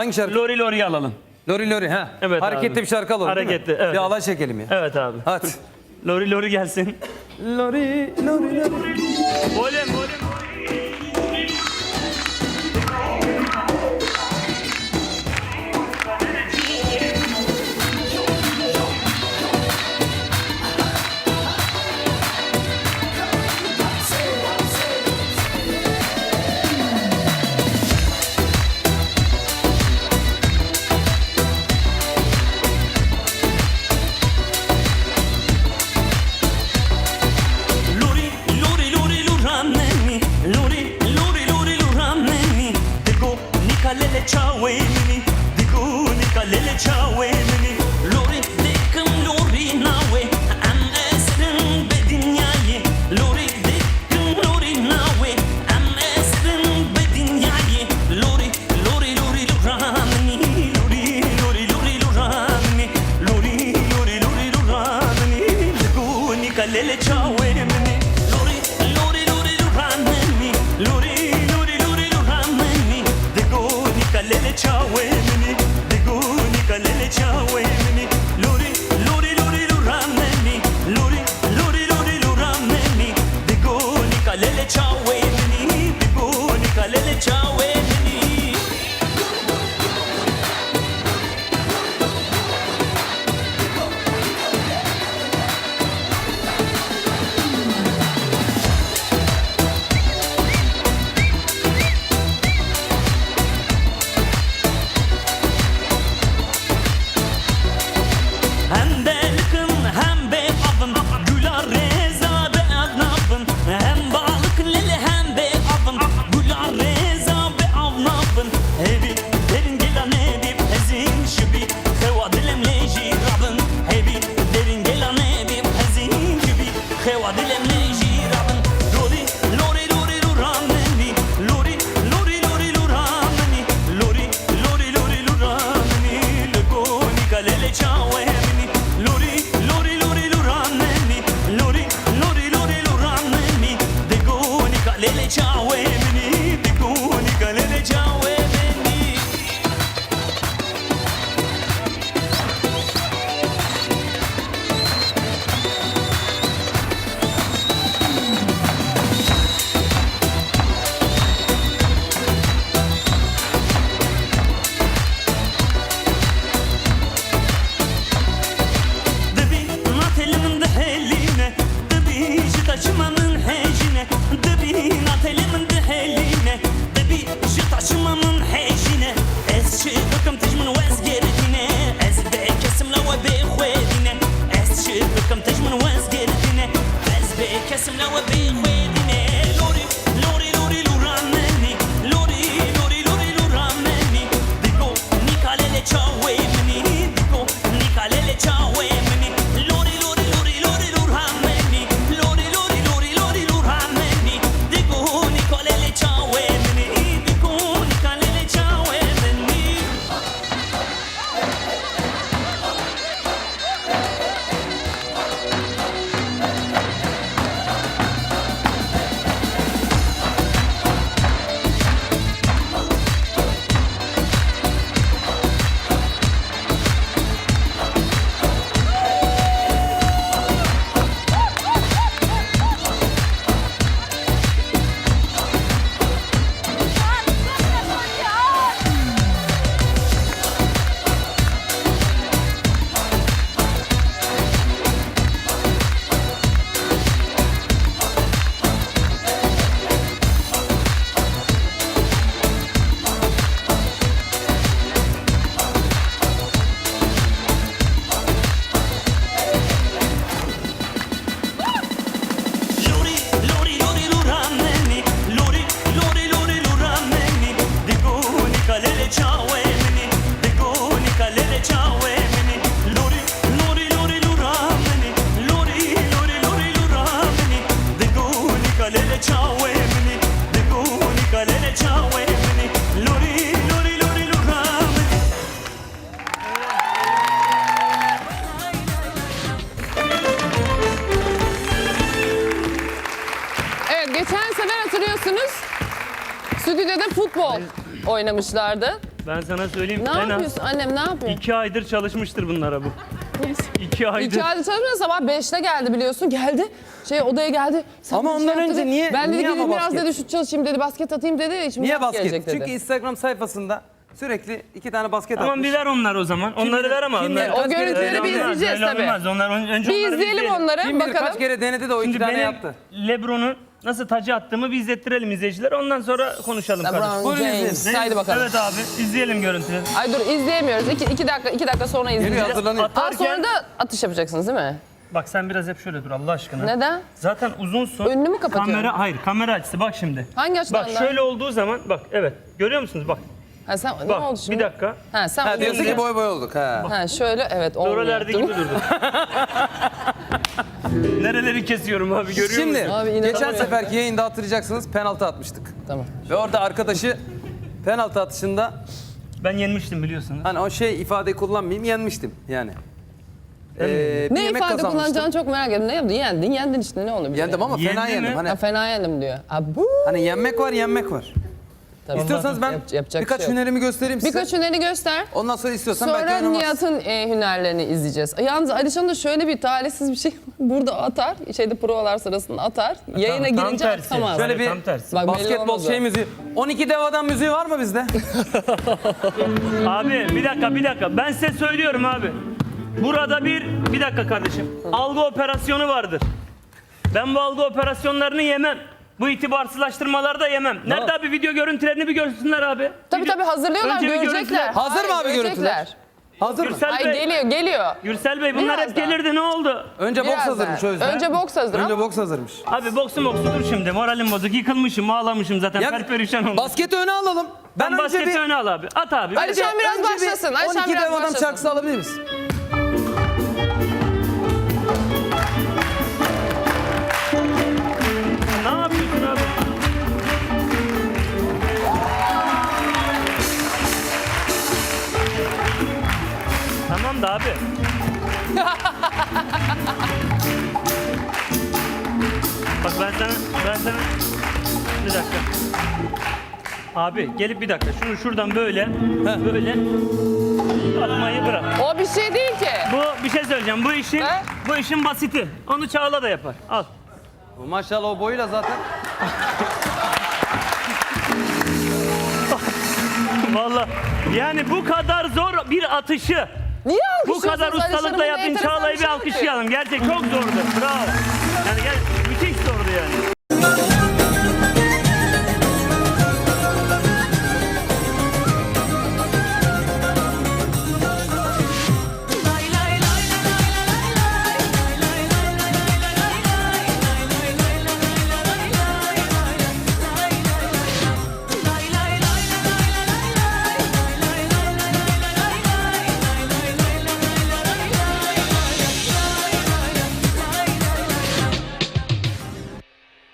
Hangi şarkı? Lori Lori'yi alalım. Lori Lori ha. Evet Hareketli abi. bir şarkı alalım Hareketli evet. Bir alay çekelim ya. Evet abi. Hadi. Lori Lori gelsin. Lori Lori Lori. Volüm czołem Elvi yapıyorsunuz? Stüdyoda futbol oynamışlardı. Ben sana söyleyeyim. Ne en yapıyorsun annem ne yapıyor? iki aydır çalışmıştır bunlara bu. İki aydır. İki ayda çalışmıyor sabah 5'te geldi biliyorsun. Geldi şey odaya geldi. Sen Ama bir şey ondan yap önce niye- Ben dedi niye ama biraz basket? dedi şut çalışayım dedi basket atayım dedi. Şimdi Niye basket? Çünkü Çünkü Instagram sayfasında sürekli iki tane basket Tamam bir ver onlar o zaman. Onları ver ama kim onları. O görüntüleri bir olmaz, izleyeceğiz tabii. Onlar önce bir izleyelim onları Kim bakalım. kaç kere denedi de o iki Şimdi tane yaptı. Lebron'un nasıl tacı attığımı bir izlettirelim izleyiciler. Ondan sonra konuşalım kardeşim. LeBron Buyurun James. izleyin. Haydi bakalım. Evet abi izleyelim görüntüleri. Ay dur izleyemiyoruz. İki, iki dakika iki dakika sonra Geliyor izleyeceğiz. hazırlanıyor. Aa, Atarken- sonra da atış yapacaksınız değil mi? Bak sen biraz hep şöyle dur Allah aşkına. Neden? Zaten uzunsun. Önünü mü kapatıyorum? Kamera hayır kamera açısı bak şimdi. Hangi açıdan? Bak şöyle olduğu zaman bak evet görüyor musunuz bak. Ha, sen, ne Bak oldu şimdi? bir dakika. Ha sen Ha diyorsun ki boy boy olduk ha. Ha şöyle evet olmuyor. Oralarda gibi durdum. Nereleri kesiyorum abi görüyor Şimdi musun? Abi inanamıyorum. geçen seferki yayında hatırlayacaksınız penaltı atmıştık. Tamam. Ve orada arkadaşı penaltı atışında Ben yenmiştim biliyorsunuz. hani o şey ifadeyi kullanmayayım yenmiştim yani. Ee, bir Ne yemek ifade kazanmıştım. kullanacağını çok merak ettim. Ne yaptın? Yendin, yendin işte ne olabilir? Yendim ama fena Yendi mi? yendim. Hani, Ha, fena yendim diyor. Abu. hani yenmek var yenmek var. Tabii. İstiyorsanız ben Yap- yapacak birkaç bir şey yok. hünerimi göstereyim size. Birkaç hünerini göster. Ondan sonra istiyorsan belki Sonra oynamazsın. Nihat'ın e, hünerlerini izleyeceğiz. Yalnız Alişan da şöyle bir talihsiz bir şey. Burada atar. Şeyde provalar sırasında atar. Yayına Tam- tam girince tersi. atamaz. Şöyle bir Tam tersi. Bak belli basketbol olmaz o. şey müziği. 12 dev adam müziği var mı bizde? Abi bir dakika bir dakika ben size söylüyorum abi. Burada bir bir dakika kardeşim. Algı operasyonu vardır. Ben bu algı operasyonlarını yemem. Bu itibarsızlaştırmaları da yemem. Nerede abi video görüntülerini bir görsünler abi. Tabii Video- tabii hazırlıyorlar Önce bir görecekler. görüntüler. Hazır mı abi Hayır, görüntüler? görecekler. Hazır mı? Gürsel Ay Bey, geliyor geliyor. Gürsel Bey bunlar hep Birazdan. gelirdi ne oldu? Önce boks Birazdan. hazırmış o yüzden. Önce boks hazır Önce ama boks hazırmış. Abi boksu boksu dur şimdi moralim bozuk yıkılmışım ağlamışım zaten perperişan oldum. basketi öne alalım. Ben Ben önce basketi bir... öne al abi at abi. Ali- Alişan biraz önce bir başlasın, Alişan 12 biraz dev adam başlasın. şarkısı alabilir miyiz? Ben sana, ben sana... Bir dakika. Abi gelip bir dakika şunu şuradan böyle, böyle atmayı bırak. o bir şey değil ki. Bu bir şey söyleyeceğim. Bu işin, He? bu işin basiti. Onu Çağla da yapar. Al. Bu Maşallah o boyuyla zaten. Vallahi yani bu kadar zor bir atışı Niye bu kadar ustalıkla yapın Çağla'yı bir şey alkışlayalım. Gerçek çok zordu. Bravo.